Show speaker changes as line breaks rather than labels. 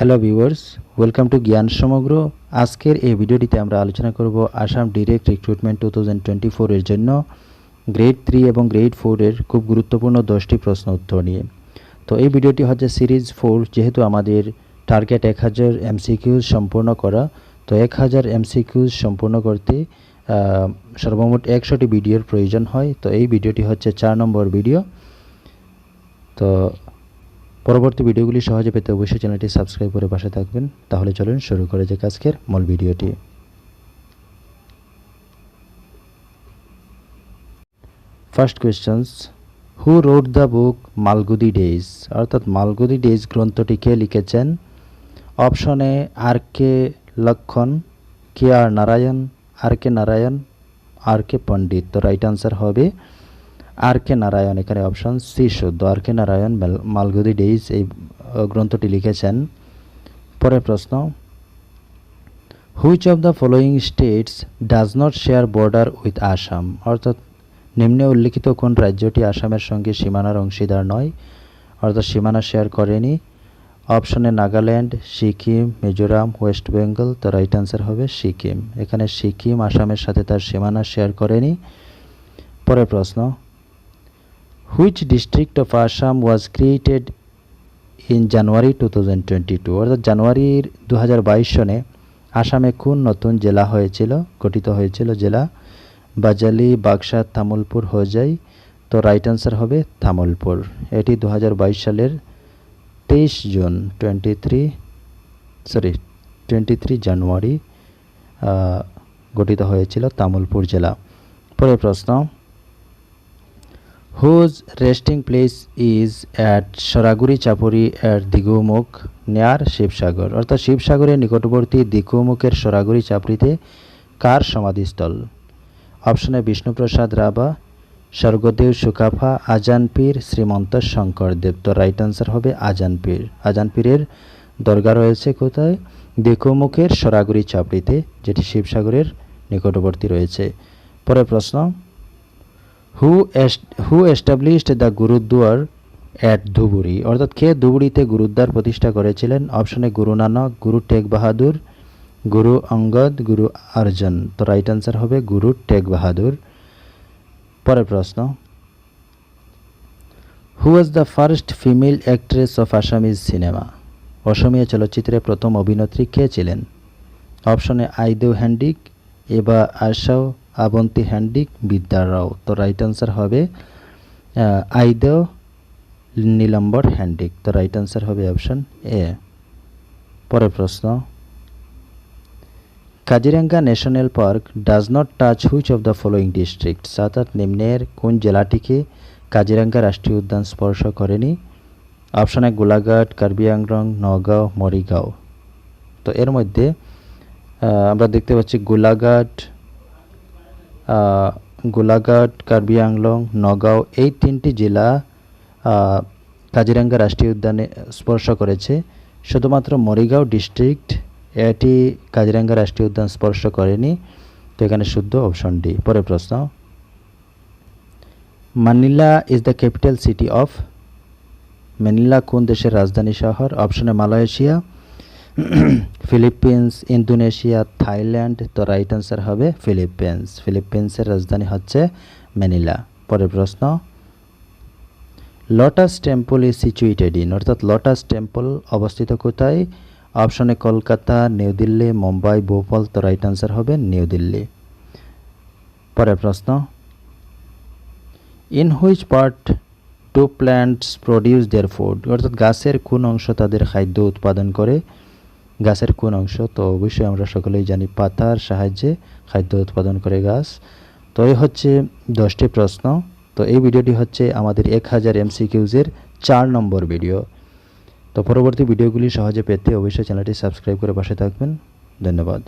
Hello viewers welcome to জ্ঞান সমগ্র আজকের এই ভিডিওটিতে আমরা আলোচনা করব Assam direct recruitment two thousand twenty ফোরের জন্য। গ্রেড থ্রি এবং গ্রেড ফোরের খুব গুরুত্বপূর্ণ দশটি প্রশ্ন উত্তর নিয়ে। তো এই ভিডিওটি হচ্ছে সিরিজ ফোর যেহেতু আমাদের টার্গেট এক হাজার এমসিকিউজ সম্পূর্ণ করা, তো এক হাজার এমসিকিউজ সম্পূর্ণ করতে সর্বমোট একশোটি ভিডিওর প্রয়োজন হয়। তো এই ভিডিওটি হচ্ছে চার নম্বর ভিডিও। তো পরবর্তী ভিডিওগুলি সহজে পেতে অবশ্যই চ্যানেলটি সাবস্ক্রাইব করে পাশে থাকবেন। তাহলে চলুন শুরু করে যাক আজকের মূল ভিডিওটি। First questions who wrote the book Malgudi days অর্থাৎ মালগুদি ডেজ গ্রন্থটি কে লিখেছেন? অপশনে আর কে লক্ষণ কে আর নারায়ণ আর কে নারায়ণ আর কে পণ্ডিত তো রাইট আনসার হবে আর কে নারায়ণ, এখানে অপশন সি শুদ্ধ। আর কে নারায়ণ, মাল- মালগুদি ডেইজ, এই গ্রন্থটি লিখেছেন। পরের প্রশ্ন which of the following states does not share border with Assam অর্থাৎ নিম্নে উল্লিখিত কোন রাজ্যটি আসামের সঙ্গে সীমানার অংশীদার নয়? অর্থাৎ সীমানা শেয়ার করেনি। অপশনে নাগাল্যান্ড, সিকিম, মিজোরাম, ওয়েস্ট বেঙ্গল তো রাইট আনসার হবে সিকিম। এখানে সিকিম আসামের সাথে তার সীমানা শেয়ার করেনি। পরের প্রশ্ন Assam was created in January two thousand twenty two অর্থাৎ জানুয়ারির দু সনে আসামে কোন নতুন জেলা হয়েছিল, গঠিত হয়েছিল জেলা? বাজালি বাক্সা তামুলপুর, হোজাই। তো রাইট আনসার হবে তামুলপুর। এটি দু হাজার বাইশ সালের তেইশ June twenty three sorry twenty three January গঠিত হয়েছিল তামুলপুর জেলা। পরের প্রশ্ন whose resting place is at Saraguri Chapori at Digumukh near Sivasagar অর্থাৎ শিবসাগরের নিকটবর্তী দিগুমুখের সরাগুড়ি চাপড়িতে কার সমাধিস্থল? অপশনে বিষ্ণুপ্রসাদ রাভা স্বর্গদেব সুকাফা আজানপীর শ্রীমন্ত শঙ্করদেব তো রাইট আনসার হবে আজানপীর আজানপীরের দরগা রয়েছে কোথায়? দিকুমুখের সরাগুড়ি চাপড়িতে যেটি শিবসাগরের নিকটবর্তী রয়েছে। পরের প্রশ্ন who who established the gurdwara at Dhubri অর্থাৎ কে ধুবুরিতে গুরুদ্বার প্রতিষ্ঠা করেছিলেন? অপশনে গুরু নানক গুরু টেক বাহাদুর গুরু অঙ্গদ গুরু অর্জন তো রাইট আনসার হবে গুরু টেক বাহাদুর পরের প্রশ্ন। Who was the first female actress of Assamese cinema Asamiya চলচ্চিত্রে প্রথম অভিনেত্রী কে ছিলেন? অপশনে আইদেও হ্যান্ডিক এবা আশাও আবন্তী হ্যান্ডিক বিদ্যা রাও তো রাইট আনসার হবে আইদ নীলম্বর হ্যান্ডিক তো রাইট আনসার হবে অপশন এ পরের প্রশ্ন Kaziranga national park does not touch which of the following districts অর্থাৎ নিম্নের কোন জেলাটিকে কাজিরাঙ্গা রাষ্ট্রীয় উদ্যান স্পর্শ করেনি? অপশনে গোলাঘাট কার্বি আংরং নগাঁও মরিগাঁও তো এর মধ্যে আমরা দেখতে পাচ্ছি গোলাঘাট গোলাঘাট, কার্বি আংলং, নগাঁও এই তিনটি জেলা কাজিরাঙ্গা রাষ্ট্রীয় উদ্যানে স্পর্শ করেছে। শুধুমাত্র মরিগাঁও ডিস্ট্রিক্ট এটি কাজিরাঙ্গা রাষ্ট্রীয় উদ্যান স্পর্শ করেনি। তো এখানে শুদ্ধ অপশন ডি। পরের প্রশ্ন। Manila is the capital city of Manila কোন দেশের রাজধানী শহর? অপশনে মালয়েশিয়া। ফিলিপিন্স, ইন্দোনেশিয়া, থাইল্যান্ড, তো রাইট আনসার হবে ফিলিপিন্স। ফিলিপিন্সের রাজধানী হচ্ছে ম্যানিলা। পরের প্রশ্ন, lotus temple is situated in অর্থাৎ লটাস টেম্পল অবস্থিত কোথায়? অপশনে কলকাতা, নিউ দিল্লি, মুম্বাই, ভোপাল, তো রাইট আনসার হবে নিউ দিল্লি। পরের প্রশ্ন in which part to plants produce their food অর্থাৎ গাছের কোন অংশ তাদের খাদ্য উৎপাদন করে? গাছের কোন অংশ, তো অবশ্যই আমরা সকলেই জানি পাতার সাহায্যে খাদ্য উৎপাদন করে গাছ। তো এই হচ্ছে দশটি প্রশ্ন। তো এই ভিডিওটি হচ্ছে আমাদের এক হাজার এমসিকিউজের চার নম্বর ভিডিও। তো পরবর্তী ভিডিওগুলি সহজে পেতে অবশ্যই চ্যানেলটি সাবস্ক্রাইব করে পাশে থাকবেন। ধন্যবাদ।